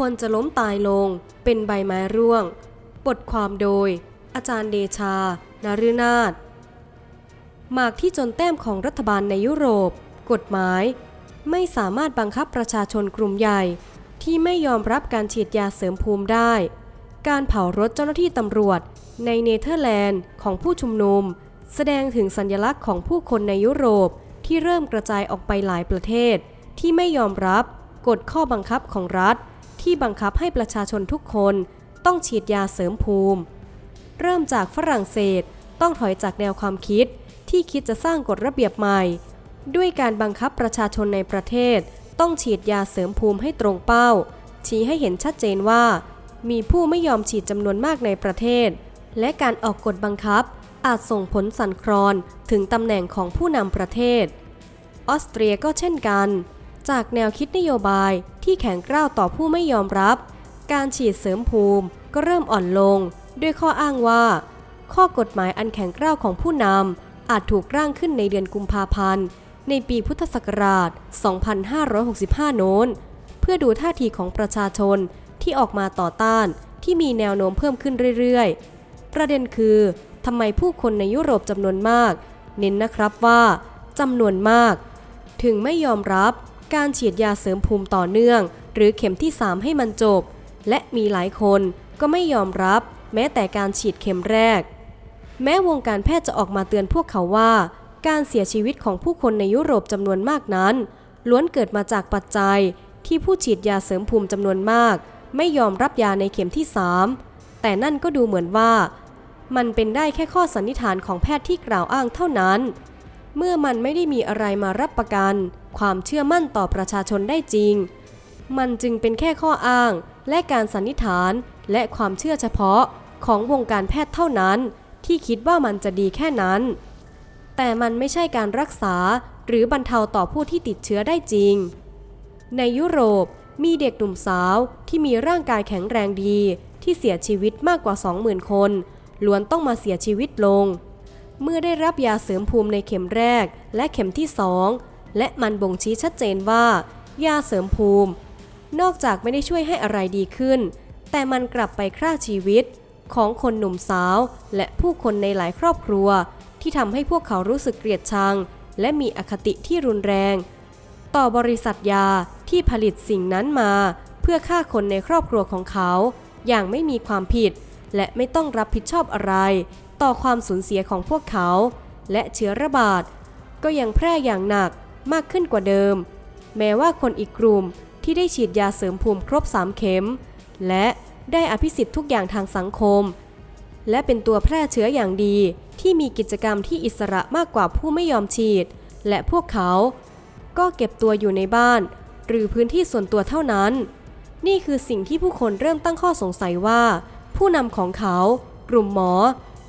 คนจะล้มตายลง เป็นใบไม้ร่วง บทความโดย อาจารย์เดชา นารุนาถหมากที่จนแต้มของรัฐบาลในยุโรป กฎหมาย ไม่สามารถบังคับประชาชนกลุ่มใหญ่ ที่ไม่ยอมรับการฉีดยาเสริมภูมิได้ การเผารถเจ้าหน้าที่ตำรวจ ในเนเธอร์แลนด์ของผู้ชุมนุม แสดงถึงสัญลักษณ์ของผู้คนในยุโรปที่เริ่มกระจายออกไปหลายประเทศ ที่ไม่ยอมรับกฎข้อบังคับของรัฐ ที่บังคับให้ประชาชนทุกคนต้องฉีดยาเสริมภูมิ เริ่มจากฝรั่งเศสต้องถอยจากแนวความคิดที่คิดจะสร้างกฎระเบียบใหม่ ด้วยการบังคับประชาชนในประเทศ ต้องฉีดยาเสริมภูมิให้ตรงเป้า ชี้ให้เห็นชัดเจนว่า มีผู้ไม่ยอมฉีดจำนวนมากในประเทศ และการออกกฎบังคับอาจส่งผลสั่นคลอนถึงตำแหน่งของผู้นำประเทศ ออสเตรียก็เช่นกัน จากแนวคิดนโยบายที่แข็งกร้าวต่อผู้ไม่ยอมรับ การฉีดเสริมภูมิก็เริ่มอ่อนลง ด้วยข้ออ้างว่า ข้อกฎหมายอันแข็งกร้าวของผู้นำอาจถูกร่างขึ้นในเดือนกุมภาพันธ์ ในปีพุทธศักราช 2565 โน้น เพื่อดูท่าทีของประชาชนที่ออกมาต่อต้านที่มีแนวโน้มเพิ่มขึ้นเรื่อยๆ ประเด็นคือทำไมผู้คนในยุโรปจำนวนมาก เน้นนะครับว่าจำนวนมาก ถึงไม่ยอมรับ การฉีดยาเสริมภูมิต่อเนื่อง หรือเข็มที่ 3 ให้มันจบ และมีหลายคนก็ไม่ยอมรับ แม้แต่การฉีดเข็มแรก แม้วงการแพทย์จะออกมาเตือนพวกเขาว่า การเสียชีวิตของผู้คนในยุโรปจำนวนมากนั้น ล้วนเกิดมาจากปัจจัยที่ผู้ฉีดยาเสริมภูมิจำนวนมาก ไม่ยอมรับยาในเข็มที่ 3 แต่นั่นก็ดูเหมือนว่า มันเป็นได้แค่ข้อสันนิษฐานของแพทย์ที่กล่าวอ้างเท่านั้น เมื่อมันไม่ได้มีอะไรมารับประกัน ความเชื่อมั่นต่อประชาชนได้จริง มันจึงเป็นแค่ข้ออ้าง และการสันนิษฐานและความเชื่อเฉพาะของวงการแพทย์เท่านั้น ที่คิดว่ามันจะดีแค่นั้น แต่มันไม่ใช่การรักษาหรือบรรเทาต่อผู้ที่ติดเชื้อได้จริง ในยุโรปมีเด็กหนุ่มสาวที่มีร่างกายแข็งแรงดีที่เสียชีวิตมากกว่า 20,000 คนล้วนต้องมาเสียชีวิตลง เมื่อได้รับยาเสริมภูมิในเข็มแรกและเข็มที่สองและมันบ่งชี้ชัดเจนว่า ยาเสริมภูมิ นอกจากไม่ได้ช่วยให้อะไรดีขึ้น แต่มันกลับไปฆ่าชีวิต ของคนหนุ่มสาว และผู้คนในหลายครอบครัว ที่ทำให้พวกเขารู้สึกเกลียดชัง และมีอคติที่รุนแรง ต่อบริษัทยาที่ผลิตสิ่งนั้นมา เพื่อฆ่าคนในครอบครัวของเขา อย่างไม่มีความผิด และไม่ต้องรับผิดชอบอะไร ต่อความสูญเสียของพวกเขา และเชื้อระบาด ก็ยังแพร่อย่างหนักมากขึ้นกว่าเดิม แม้ว่าคนอีกกลุ่มที่ได้ฉีดยาเสริมภูมิครบ 3 เข็ม และได้อภิสิทธิ์ทุกอย่างทางสังคม และเป็นตัวแพร่เชื้ออย่างดีที่มีกิจกรรมที่อิสระมากกว่าผู้ไม่ยอมฉีด และพวกเขา ก็เก็บตัวอยู่ในบ้าน หรือพื้นที่ส่วนตัวเท่านั้น นี่คือสิ่งที่ผู้คนเริ่มตั้งข้อสงสัยว่า ผู้นำของเขา กลุ่มหมอ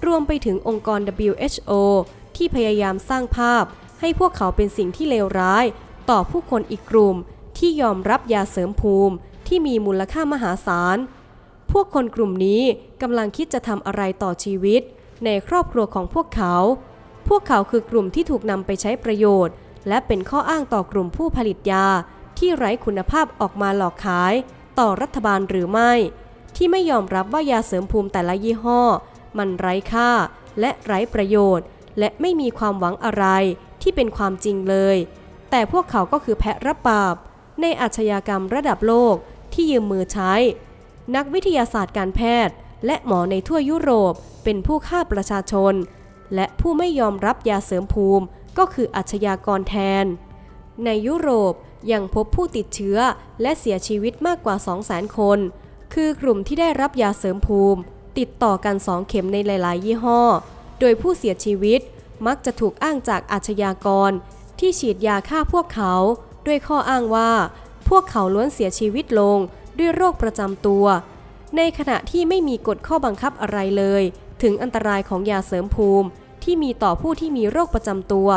รวมไปถึงองค์กร WHO ที่พยายามสร้างภาพ ให้พวกเขาเป็นสิ่งที่เลวร้าย ต่อผู้คนอีกกลุ่ม ที่ยอมรับยาเสริมภูมิที่มีมูลค่ามหาศาล พวกคนกลุ่มนี้กำลังคิดจะทำอะไรต่อชีวิต ในครอบครัวของพวกเขา พวกเขาคือกลุ่มที่ถูกนำไปใช้ประโยชน์ และเป็นข้ออ้างต่อกลุ่มผู้ผลิตยา ที่ไร้คุณภาพออกมาหลอกขาย ต่อรัฐบาลหรือไม่ ที่ไม่ยอมรับว่ายาเสริมภูมิแต่ละยี่ห้อ มันไร้ค่าและไร้ประโยชน์ และไม่มีความหวังอะไรที่เป็นความจริงเลย แต่พวกเขาก็คือแพะรับบาป ในอาชญากรรมระดับโลกที่ยืมมือใช้ นักวิทยาศาสตร์การแพทย์ และหมอในทั่วยุโรปเป็นผู้ฆ่าประชาชน และผู้ไม่ยอมรับยาเสริมภูมิก็คืออาชญากรแทน ในยุโรปยังพบผู้ติดเชื้อและเสียชีวิตมากกว่า 200,000 คน คือกลุ่มที่ได้รับยาเสริมภูมิ ติดต่อกัน2เข็มในหลาย ๆ ยี่ห้อ โดยผู้เสียชีวิตมักจะถูกอ้างจากอาชญากร ที่ฉีดยาฆ่าพวกเขา ด้วยข้ออ้างว่า พวกเขาล้วนเสียชีวิตลงด้วยโรคประจำตัว ในขณะที่ไม่มีกฎข้อบังคับอะไรเลย ถึงอันตรายของยาเสริมภูมิ ที่มีต่อผู้ที่มีโรคประจำตัว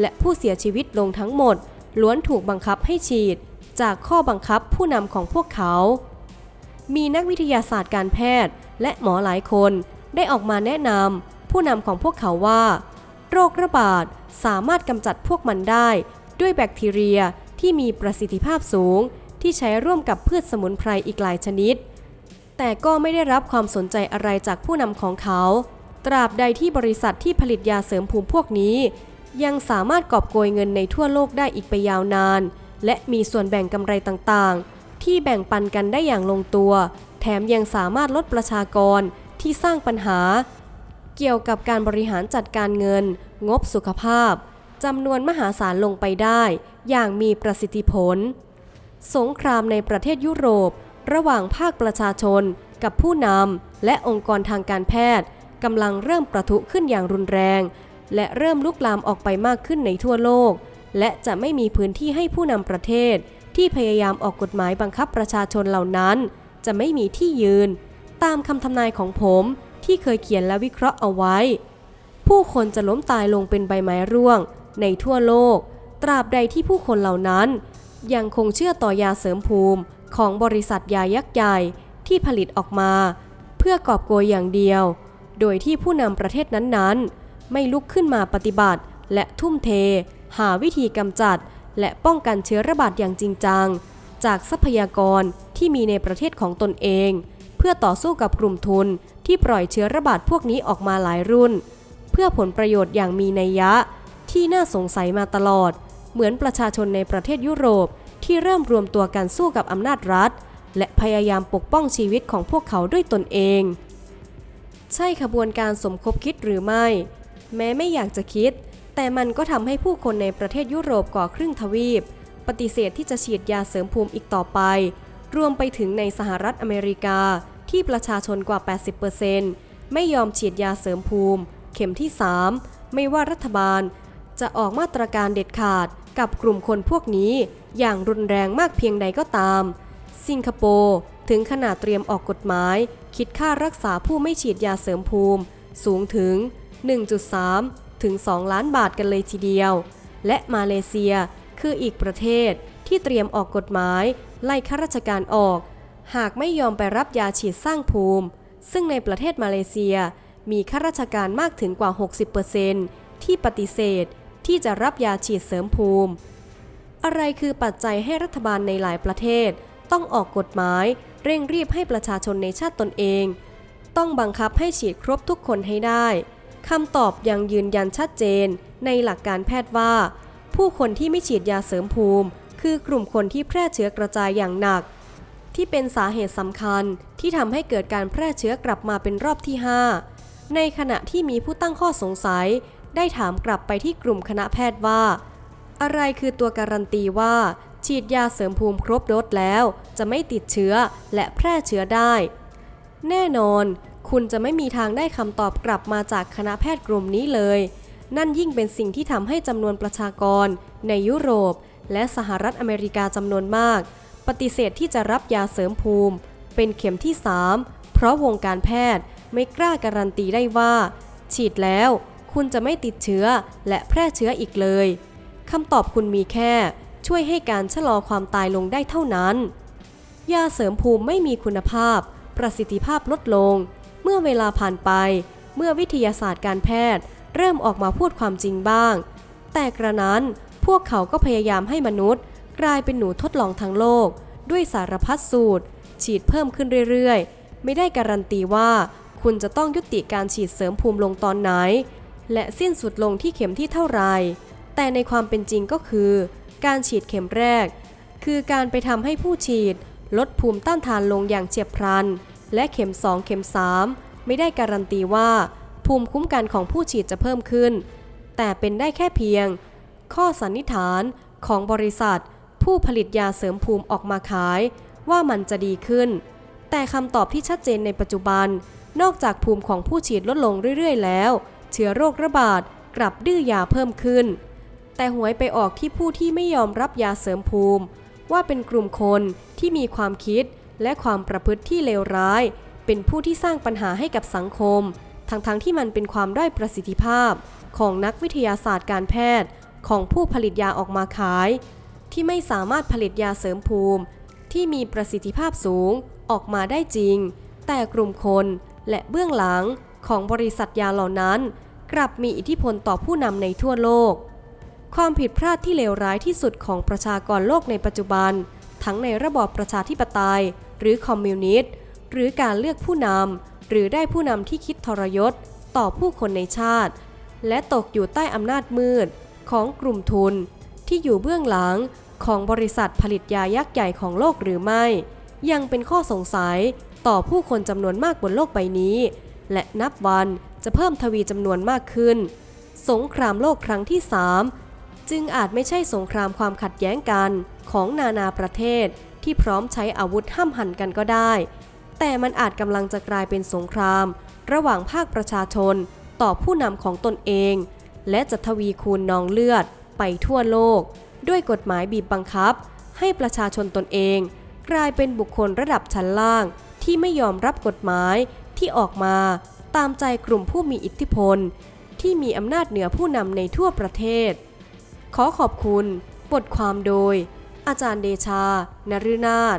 และผู้เสียชีวิตลงทั้งหมด ล้วนถูกบังคับให้ฉีด จากข้อบังคับผู้นำของพวกเขา มีนักวิทยาศาสตร์การแพทย์ และหมอหลายคนได้ออกมาแนะนำผู้นำของพวกเขาว่า โรคระบาดสามารถกำจัดพวกมันได้ ด้วยแบคทีเรียที่มีประสิทธิภาพสูง ที่ใช้ร่วมกับพืชสมุนไพรอีกหลายชนิด แต่ก็ไม่ได้รับความสนใจอะไรจากผู้นำของเขา ตราบใดที่บริษัทที่ผลิตยาเสริมภูมิพวกนี้ ยังสามารถกอบโกยเงินในทั่วโลกได้อีกไปยาวนาน และมีส่วนแบ่งกำไรต่างๆ ที่แบ่งปันกันได้อย่างลงตัว แถมยังสามารถลดประชากรที่สร้างปัญหา เกี่ยวกับการบริหารจัดการเงิน งบสุขภาพจำนวนมหาศาลลงไปได้ อย่างมีประสิทธิผล สงครามในประเทศยุโรป ระหว่างภาคประชาชน กับผู้นำและองค์กรทางการแพทย์กำลังเริ่มประทุขึ้นอย่างรุนแรง และเริ่มลุกลามออกไปมากขึ้นในทั่วโลก และจะไม่มีพื้นที่ให้ผู้นำประเทศ ที่พยายามออกกฎหมายบังคับประชาชนเหล่านั้น จะไม่มีที่ยืน ตามคำทำนายของผมที่เคยเขียนและวิเคราะห์เอาไว้ ผู้คนจะล้มตายลงเป็นใบไม้ร่วง ในทั่วโลก ตราบใดที่ผู้คนเหล่านั้น ยังคงเชื่อต่อยาเสริมภูมิของบริษัทยายักษ์ใหญ่ที่ผลิตออกมา เพื่อกอบโกยอย่างเดียว โดยที่ผู้นำประเทศนั้นๆ ไม่ลุกขึ้นมาปฏิบัติและทุ่มเท หาวิธีกำจัด และป้องกันเชื้อระบาดอย่างจริงจัง จากทรัพยากรที่มีในประเทศของตนเอง เพื่อต่อสู้กับกลุ่มทุนที่ปล่อยเชื้อระบาดพวกนี้ออกมาหลายรุ่น เพื่อผลประโยชน์อย่างมีนัยยะ ที่น่าสงสัยมาตลอด เหมือนประชาชนในประเทศยุโรปที่เริ่มรวมตัวกันสู้กับอำนาจรัฐ และพยายามปกป้องชีวิตของพวกเขาด้วยตนเอง ใช่ขบวนการสมคบคิดหรือไม่ แม้ไม่อยากจะคิด แต่มันก็ทำให้ผู้คนในประเทศยุโรปกว่าครึ่งทวีป ปฏิเสธที่จะฉีดยาเสริมภูมิอีกต่อไป รวมไปถึงในสหรัฐอเมริกาที่ประชาชนกว่า 80%ไม่ยอมฉีดยาเสริมภูมิ เข็มที่ 3 ไม่ว่ารัฐบาล จะออกมาตรการเด็ดขาดกับกลุ่มคนพวกนี้ อย่างรุนแรงมากเพียงใดก็ตาม สิงคโปร์ถึงขนาดเตรียมออกกฎหมาย คิดค่ารักษาผู้ไม่ฉีดยาเสริมภูมิ สูงถึง 1.3 ถึง 2 ล้านบาทกันเลยทีเดียว และมาเลเซียคืออีกประเทศที่เตรียมออกกฎหมาย ไล่ข้าราชการออก หากไม่ยอมไปรับยาฉีดสร้างภูมิ ซึ่งในประเทศมาเลเซีย มีข้าราชการมากถึงกว่า 60%ที่ปฏิเสธที่จะรับยาฉีดเสริมภูมิ อะไรคือปัจจัยให้รัฐบาลในหลายประเทศ ต้องออกกฎหมาย เร่งรีบให้ประชาชนในชาติตนเอง ต้องบังคับให้ฉีดครบทุกคนให้ได้ คำตอบยังยืนยันชัดเจนในหลักการแพทย์ว่า ผู้คนที่ไม่ฉีดยาเสริมภูมิ คือกลุ่มคนที่แพร่เชื้อกระจายอย่างหนัก ที่เป็นสาเหตุสำคัญที่ทำให้เกิดการแพร่เชื้อกลับมาเป็นรอบที่ 5 ในขณะที่มีผู้ตั้งข้อสงสัย ได้ถามกลับไปที่กลุ่มคณะแพทย์ว่า อะไรคือตัวการันตีว่า ฉีดยาเสริมภูมิครบโดสแล้ว จะไม่ติดเชื้อและแพร่เชื้อได้ แน่นอน คุณจะไม่มีทางได้คำตอบกลับมาจากคณะแพทย์กลุ่มนี้เลย นั่นยิ่งเป็นสิ่งที่ทำให้จำนวนประชากร ในยุโรป และสหรัฐอเมริกาจำนวนมาก ปฏิเสธที่จะรับยาเสริมภูมิ เป็นเข็มที่ 3 เพราะวงการแพทย์ไม่กล้าการันตีได้ว่า ฉีดแล้วคุณจะไม่ติดเชื้อและแพร่เชื้ออีกเลยคำตอบคุณมีแค่ ช่วยให้การชะลอความตายลงได้เท่านั้น ยาเสริมภูมิไม่มีคุณภาพ ประสิทธิภาพลดลง เมื่อเวลาผ่านไป เมื่อวิทยาศาสตร์การแพทย์ เริ่มออกมาพูดความจริงบ้าง แต่กระนั้นพวกเขาก็พยายามให้มนุษย์ กลายเป็นหนูทดลองทั้งโลก ด้วยสารพัดสูตร ฉีดเพิ่มขึ้นเรื่อยๆ ไม่ได้การันตีว่าคุณจะต้องยุติการฉีดเสริมภูมิลงตอนไหน และสิ้นสุดลงที่เข็มที่เท่าไหร่แต่ในความเป็นจริงก็คือ การฉีดเข็มแรก คือการไปทำให้ผู้ฉีด ลดภูมิต้านทานลงอย่างเฉียบพลัน และเข็ม 2 เข็ม 3 ไม่ได้การันตีว่า ภูมิคุ้มกันของผู้ฉีดจะเพิ่มขึ้น แต่เป็นได้แค่เพียง ข้อสันนิษฐานของบริษัท ผู้ผลิตยาเสริมภูมิออกมาขาย ว่ามันจะดีขึ้น แต่คำตอบที่ชัดเจนในปัจจุบัน นอกจากภูมิของผู้ฉีดลดลงเรื่อย ๆ แล้ว เชื้อโรคระบาดกลับดื้อยาเพิ่มขึ้น แต่หวยไปออกที่ผู้ที่ไม่ยอมรับยาเสริมภูมิ ว่าเป็นกลุ่มคนที่มีความคิด และความประพฤติที่เลวร้าย เป็นผู้ที่สร้างปัญหาให้กับสังคม ทั้งๆทที่มันเป็นความด้อยประสิทธิภาพ ของนักวิทยาศาสตร์การแพทย์ ของผู้ผลิตยาออกมาขาย ที่ไม่สามารถผลิตยาเสริมภูมิ ที่มีประสิทธิภาพสูงออกมาได้จริง แต่กลุ่มคนและเบื้องหลังของบริษัทยาเหล่านั้น กลับมีอิทธิพลต่อผู้นำในทั่วโลก ความผิดพลาดที่เลวร้ายที่สุดของประชากรโลกในปัจจุบัน ทั้งในระบอบประชาธิปไตย หรือคอมมิวนิสต์หรือการเลือกผู้นำหรือได้ผู้นำที่คิดทรยศต่อผู้คนในชาติ และตกอยู่ใต้อำนาจมืดของกลุ่มทุน ที่อยู่เบื้องหลังของบริษัทผลิตยายักษ์ใหญ่ของโลกหรือไม่ ยังเป็นข้อสงสัยต่อผู้คนจำนวนมากบนโลกใบนี้ และนับวันจะเพิ่มทวีจำนวนมากขึ้น สงครามโลกครั้งที่ 3 จึงอาจไม่ใช่สงครามความขัดแย้งกันของนานาประเทศ ที่พร้อมใช้อาวุธห้ามหันกันก็ได้ แต่มันอาจกำลังจะกลายเป็นสงคราม ระหว่างภาคประชาชน ต่อผู้นำของตนเอง และจะทวีคูณนองเลือด ไปทั่วโลก ด้วยกฎหมายบีบบังคับ ให้ประชาชนตนเอง กลายเป็นบุคคลระดับชั้นล่าง ที่ไม่ยอมรับกฎหมายที่ออกมาตามใจกลุ่มผู้มีอิทธิพล ที่มีอำนาจเหนือผู้นำในทั่วประเทศ ขอขอบคุณ บทความโดย อาจารย์เดชานฤนาถ